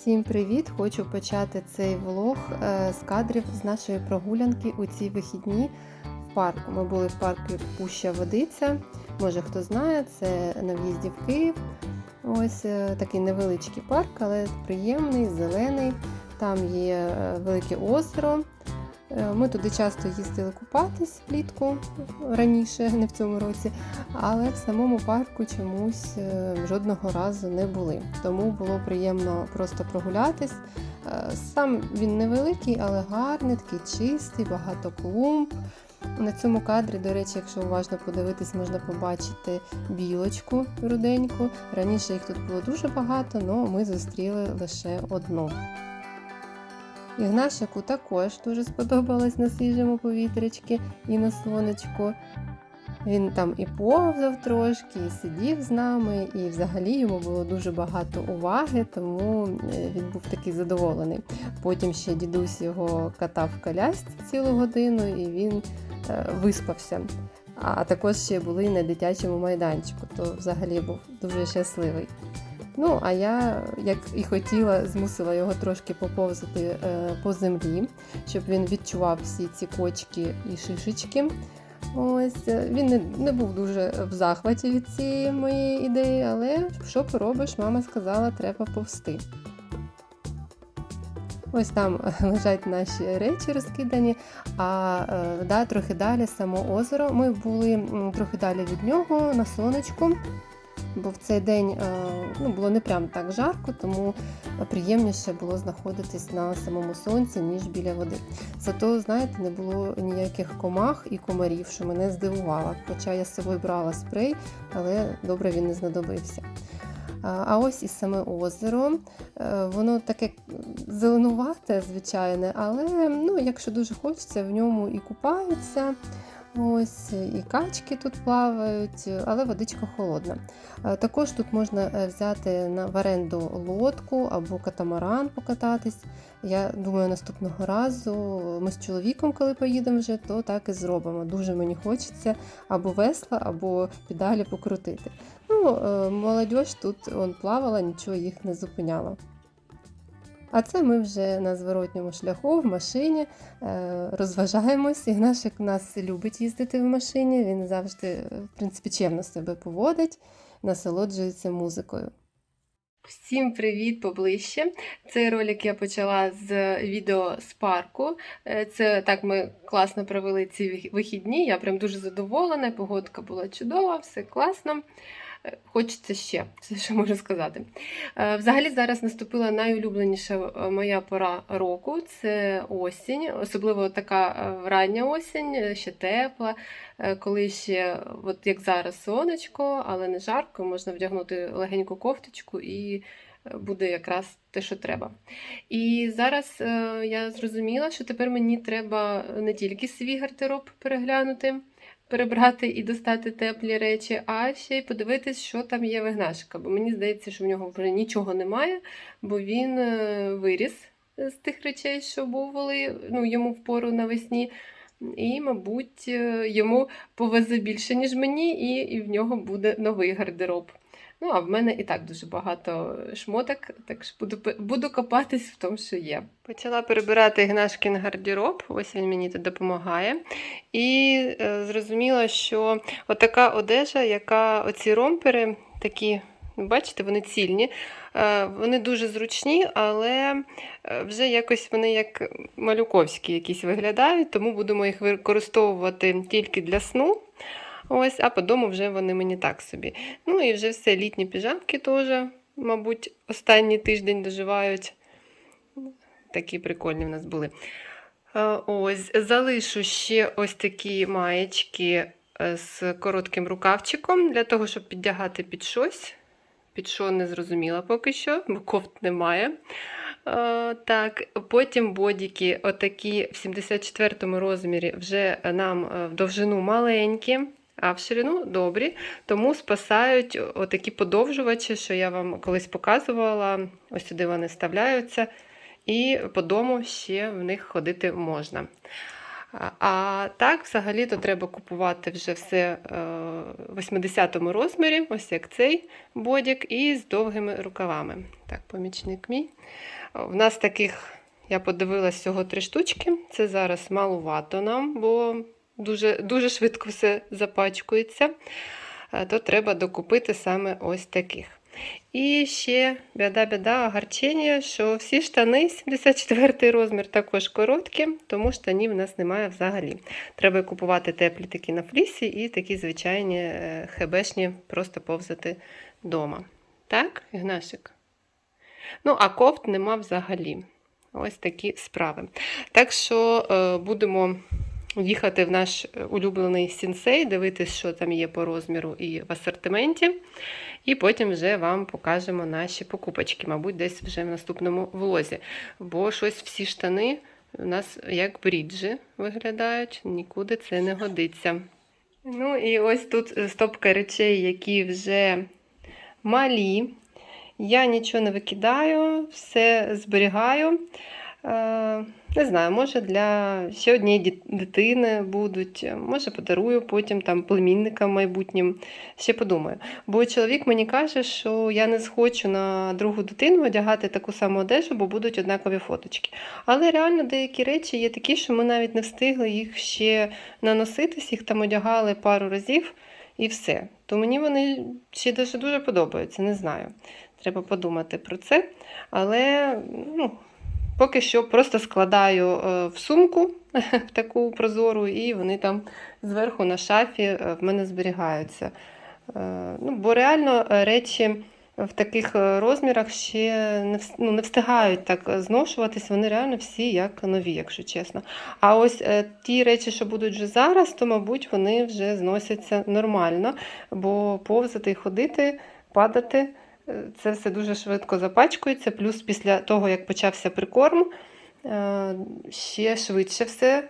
Всім привіт! Хочу почати цей влог е, з кадрів з нашої прогулянки у ці вихідні в парку. Ми були в парку Пуща Водиця. Може хто знає, це на в'їзді в Київ. Ось е, такий невеличкий парк, але приємний, зелений. Там є е, велике озеро. Е, Ми туди часто їздили купатись влітку раніше, не в цьому році, але в самому парку чомусь е, жодного разу не були. Тому було приємно просто прогулятись. Е, Сам він невеликий, але гарний, такий чистий, багато клумб. На цьому кадрі, до речі, якщо уважно подивитись, можна побачити білочку руденьку. Раніше їх тут було дуже багато, але ми зустріли лише одну. Ігнашику також дуже сподобалось на свіжому повітрячки і на сонечку. Він там і повзав трошки, і сидів з нами, і взагалі йому було дуже багато уваги, тому е, він був такий задоволений. Потім ще дідусь його катав в колясці цілу годину, і він е, виспався. А також ще були на дитячому майданчику, то взагалі був дуже щасливий. Ну, а я, як і хотіла, змусила його трошки поповзати е, по землі, щоб він відчував всі ці кочки і шишечки. Ось е, він не, не був дуже в захваті від цієї моєї ідеї, але що поробиш, мама сказала, треба повсти. Ось там е, лежать наші речі розкидані, а да, трохи далі само озеро. Ми були трохи далі від нього на сонечку, бо в цей день е, ну, було не прям так жарко, тому приємніше було знаходитись на самому сонці, ніж біля води. Зато, знаєте, не було ніяких комах і комарів, що мене здивувало. Хоча я з собою брала спрей, але добре він не знадобився. А ось і саме озеро. Е, Воно таке зеленувате, звичайне, але ну, якщо дуже хочеться, в ньому і купаються. Ось і качки тут плавають, але водичка холодна. Е, Також тут можна е, взяти в оренду лодку або катамаран покататись. Я думаю, наступного разу ми з чоловіком, коли поїдемо вже, то так і зробимо. Дуже мені хочеться або весла, або педалі покрутити. Ну, е, молодь тут он плавала, нічого їх не зупиняло. А це ми вже на зворотньому шляху в машині е, розважаємось. Ігнашик нас любить їздити в машині. Він завжди, е, в принципі, чемно себе поводить, насолоджується музикою. Всім привіт поближче. Цей ролик я почала з відео з парку. Е, Це так ми класно провели ці вихідні. Я прям дуже задоволена. Погодка була чудова, все класно. Хочеться ще, це що можу сказати. Е, Взагалі зараз наступила найулюбленіша е, моя пора року це осінь, особливо така е, рання осінь, ще тепла, коли ще, от як зараз, сонечко, але не жарко, можна вдягнути легеньку кофточку і буде якраз те, що треба. І зараз я зрозуміла, що тепер мені треба не тільки свій гардероб переглянути перебрати і достати теплі речі, а ще й подивитись, що там є вигнашка. Бо мені здається, що в нього вже нічого немає, бо він е, виріс з тих речей, що були ну, йому впору навесні. І, мабуть, е, йому повезе більше, ніж мені, і, і в нього буде новий гардероб. Ну, а в мене і так дуже багато шмоток, так що буду, буду копатись в тому, що є. Почала перебирати Ігнашкін гардероб, ось він мені тут допомагає. І е, зрозуміла, що отака одежа, яка оці ромпери, такі, бачите, вони цільні, е, вони дуже зручні, але е, вже якось вони як малюковські якісь виглядають, тому будемо їх використовувати тільки для сну. Ось, а по дому вже вони мені так собі. Ну і вже все, літні піжамки теж, мабуть, останній тиждень доживають. Такі прикольні в нас були. Ось, залишу ще ось такі маєчки е, з коротким рукавчиком для того, щоб піддягати під щось. Під що не зрозуміла поки що, бо кофт немає. Так, потім бодіки, отакі в 74-му розмірі, вже нам е, в довжину маленькі, а в ширину добрі. Тому спасають отакі подовжувачі, що я вам колись показувала. Ось сюди вони вставляються і по дому ще в них ходити можна. А, так, взагалі, то треба купувати вже все е, в 80-му розмірі, ось як цей бодік, і з довгими рукавами. Так, помічник мій. В нас таких, я подивилась, всього три штучки. Це зараз малувато нам, бо дуже, дуже швидко все запачкується. Е, То треба докупити саме ось таких. І ще біда-біда, огорчення, що всі штани 74 розмір також короткі, тому штанів в нас немає взагалі. Треба купувати теплі такі на флісі і такі звичайні е, хебешні просто повзати вдома. Так, Ігнашик? Ну, а кофт нема взагалі. Ось такі справи. Так що е, будемо їхати в наш улюблений сінсей, дивитись, що там є по розміру і в асортименті. І потім вже вам покажемо наші покупочки, мабуть, десь вже в наступному влозі. Бо щось всі штани у нас як бріджі виглядають, нікуди це не годиться. Ну і ось тут стопка речей, які вже малі. Я нічого не викидаю, все зберігаю. Е, Не знаю, може для ще однієї дитини будуть, може подарую потім там племінникам майбутнім. Ще подумаю. Бо чоловік мені каже, що я не схочу на другу дитину одягати таку саму одежу, бо будуть однакові фоточки. Але реально деякі речі є такі, що ми навіть не встигли їх ще наноситись, їх там одягали пару разів і все. То мені вони ще дуже дуже подобаються, не знаю. Треба подумати про це. Але ну, поки що просто складаю е, в сумку в таку прозору, і вони там зверху на шафі е, в мене зберігаються. Е, Ну, бо реально речі в таких розмірах ще не, ну, не встигають так зношуватись, вони реально всі як нові, якщо чесно. А ось ті речі, що будуть вже зараз, то, мабуть, вони вже зносяться нормально, бо повзати і ходити, падати. Це все дуже швидко запачкується, плюс після того, як почався прикорм, е, ще швидше все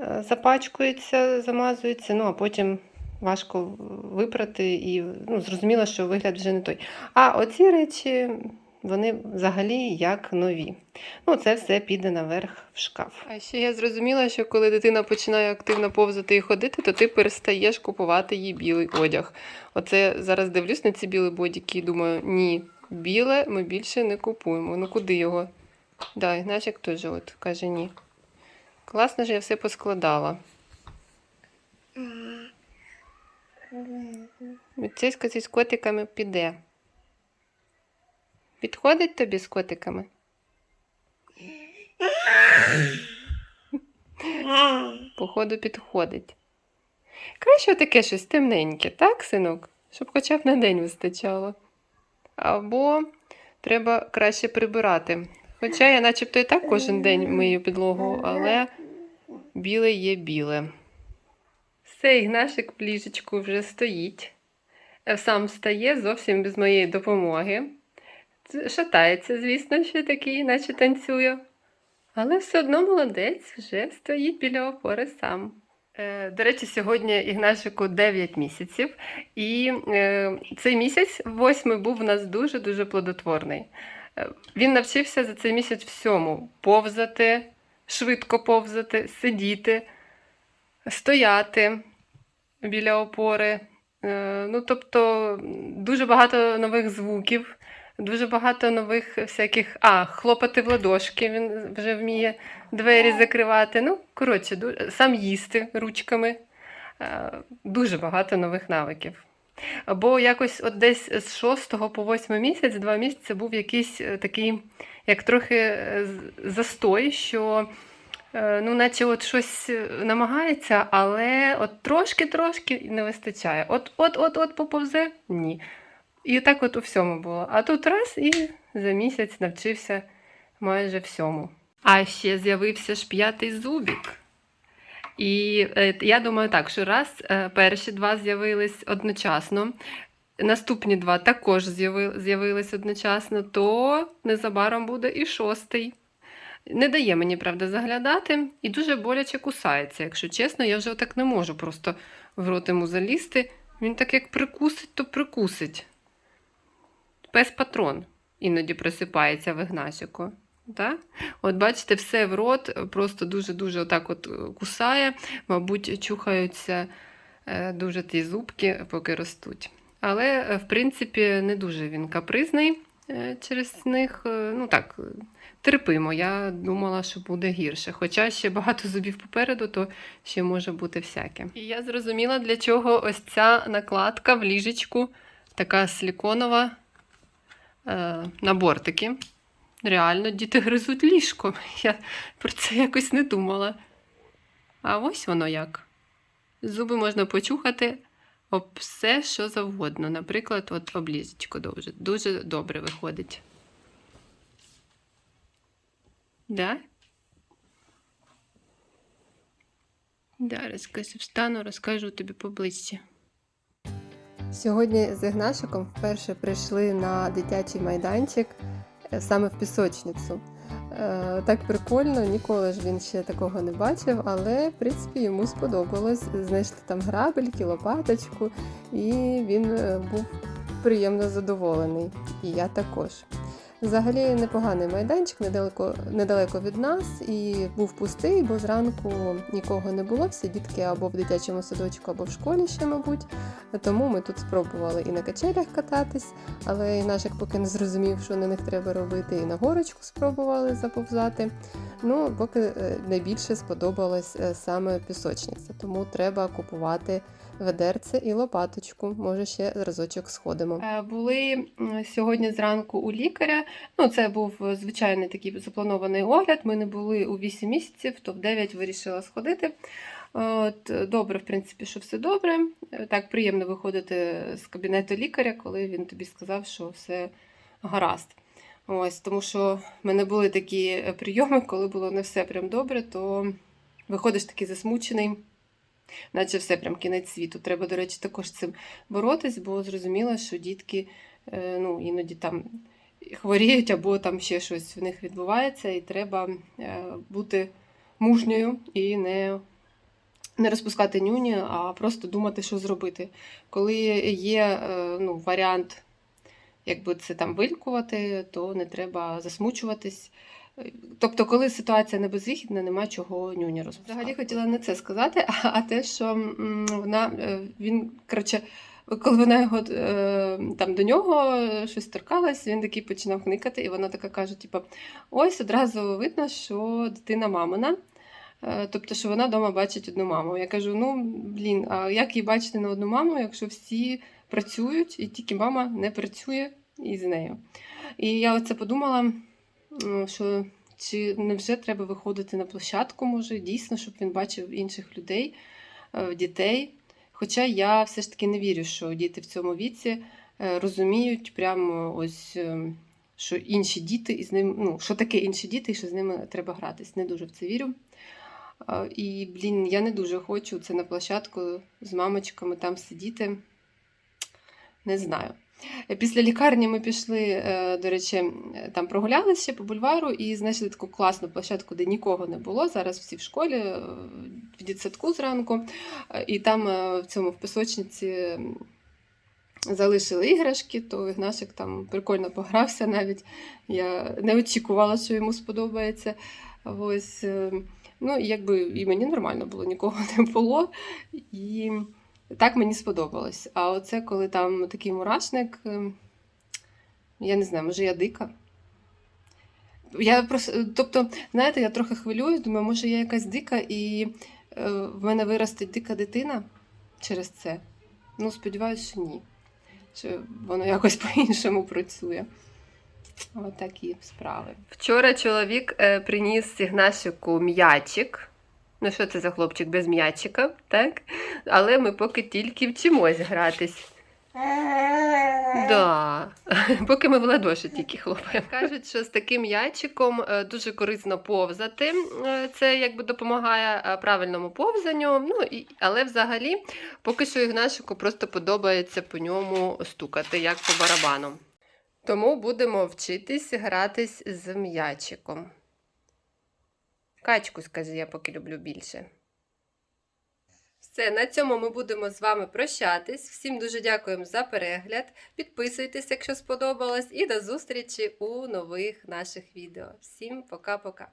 е, запачкується, замазується, ну а потім важко випрати і ну, зрозуміло, що вигляд вже не той. А оці речі, вони взагалі як нові. Ну, це все піде наверх в шкаф. А ще я зрозуміла, що коли дитина починає активно повзати і ходити, то ти перестаєш купувати їй білий одяг. Оце зараз дивлюсь на ці білі бодіки і думаю, ні, біле ми більше не купуємо. Ну куди його? Да, Ігнатик теж от каже ні. Класно ж я все поскладала. Цейська з котиками піде. Підходить тобі з котиками? Походу, підходить. Краще таке щось темненьке, так, синок? Щоб хоча б на день вистачало. Або треба краще прибирати. Хоча я начебто і так кожен день мию підлогу, але біле є біле. Все, Ігнашик в ліжечку вже стоїть. Сам стає зовсім без моєї допомоги. Шатається, звісно, ще такий, наче танцює. Але все одно молодець вже стоїть біля опори сам. Е, До речі, сьогодні Ігнашику 9 місяців, і е, цей місяць, восьмий, був у нас дуже-дуже плодотворний. Е, Він навчився за цей місяць всьому: повзати, швидко повзати, сидіти, стояти біля опори. Ну, тобто, дуже багато нових звуків, дуже багато нових всяких. А, хлопати в ладошки, він вже вміє двері закривати. Ну, коротше, сам їсти ручками. Е, Дуже багато нових навиків. Бо якось от десь з 6 по 8 місяць, два місяці був якийсь е, такий, як трохи е, застой, що ну, наче от щось намагається, але от трошки-трошки не вистачає. От, от, от, от поповзе ні. І так от у всьому було. А тут раз і за місяць навчився майже всьому. А ще з'явився ж п'ятий зубік. І е, я думаю так, що раз е, перші два з'явились одночасно, наступні два також з'яви- з'явились одночасно, то незабаром буде і шостий. Не дає мені, правда, заглядати і дуже боляче кусається. Якщо чесно, я вже так не можу просто в рот йому залізти. Він так як прикусить, то прикусить. Пес патрон іноді просипається в Ігнасіку. Да? От бачите, все в рот просто дуже-дуже отак от е, кусає, мабуть, чухаються е, дуже ті зубки, поки ростуть. Але, е, в принципі, не дуже він капризний через них. Ну так, терпимо. Я думала, що буде гірше. Хоча ще багато зубів попереду, то ще може бути всяке. І я зрозуміла, для чого ось ця накладка в ліжечку, така силіконова е, на бортики. Реально, діти гризуть ліжко. Я про це якось не думала. А ось воно як. Зуби можна почухати об все, що завгодно. Наприклад, от об ліжечко дуже, дуже добре виходить. Да? Да, розкажу, встану, розкажу тобі поближче. Сьогодні з Ігнашиком вперше прийшли на дитячий майданчик е, саме в пісочницю. Е, Так прикольно, ніколи ж він ще такого не бачив, але в принципі йому сподобалось. Знайшли там грабельки, лопаточку, і він е, був приємно задоволений. І я також. Взагалі непоганий майданчик недалеко, недалеко від нас, і був пустий, бо зранку нікого не було. Всі дітки або в дитячому садочку, або в школі ще, мабуть. Тому ми тут спробували і на качелях кататись, але і нашик поки не зрозумів, що на них треба робити, і на горочку спробували заповзати. Ну, поки е, найбільше сподобалась е, саме пісочниця, тому треба купувати ведерце і лопаточку. Може, ще разочок сходимо. Е, Були сьогодні зранку у лікаря. Ну, це був е, звичайний такий запланований огляд. Ми не були у 8 місяців, то в 9 вирішила сходити. От, добре, в принципі, що все добре. Е, Так приємно виходити з кабінету лікаря, коли він тобі сказав, що все гаразд. Ось, тому що в мене були такі прийоми, коли було не все прям добре, то виходиш такий засмучений, наче все прям кінець світу. Треба, до речі, також з цим боротись, бо зрозуміло, що дітки е, ну, іноді там хворіють або там ще щось в них відбувається, і треба е, бути мужньою і не, не розпускати нюні, а просто думати, що зробити. Коли є е, ну, варіант, якби це там вилікувати, то не треба засмучуватись. Тобто, коли ситуація небезвихідна, нема чого нюні розпускати. Взагалі хотіла не це сказати, а, те, що вона е, він коротше. Коли вона його е, там до нього щось торкалась, він такий починав хникати, і вона така каже: типу, ось одразу видно, що дитина мамина. Е, Тобто, що вона вдома бачить одну маму. Я кажу: ну блін, а як їй бачити на одну маму, якщо всі працюють, і тільки мама не працює із нею. І я оце подумала, що чи не вже треба виходити на площадку, може, дійсно, щоб він бачив інших людей, е, дітей. Хоча я все ж таки не вірю, що діти в цьому віці е, розуміють прямо ось. е, Що інші діти і ним, ну, що таке інші діти, і що з ними треба гратись. Не дуже в це вірю. І, блін, я не дуже хочу це на площадку з мамочками там сидіти. Не знаю. Після лікарні ми пішли, е, до речі, там прогулялися по бульвару і знайшли таку класну площадку, де нікого не було. Зараз всі в школі, е, в дитсадку зранку. Е, І там в цьому в пісочниці залишили іграшки, то Ігнашик там прикольно погрався навіть. Я не очікувала, що йому сподобається. Ось, е, ну, якби і мені нормально було, нікого не було. І так мені сподобалось. А оце, коли там такий мурашник, е, я не знаю, може я дика. Я просто, тобто, знаєте, я трохи хвилююсь, думаю, може я якась дика, і е, в мене виростить дика дитина через це. Ну, сподіваюся, що ні. Що воно якось по-іншому працює. Отакі справи. Вчора чоловік е, приніс Ігнашику м'ячик. Ну, що це за хлопчик без м'ячика, так? Але ми поки тільки вчимось гратись. Да. Поки ми в ладоші тільки хлопаємо. Кажуть, що з таким яйчиком е, дуже корисно повзати. Е, Це якби допомагає е, правильному повзанню. Ну, і, але взагалі, поки що Ігнашику просто подобається по ньому стукати, як по барабану. Тому будемо вчитись гратись з м'ячиком. Качку, скажи, я поки люблю більше. Все, на цьому ми будемо з вами прощатись. Всім дуже дякуємо за перегляд. Підписуйтесь, якщо сподобалось, і до зустрічі у нових наших відео. Всім пока-пока!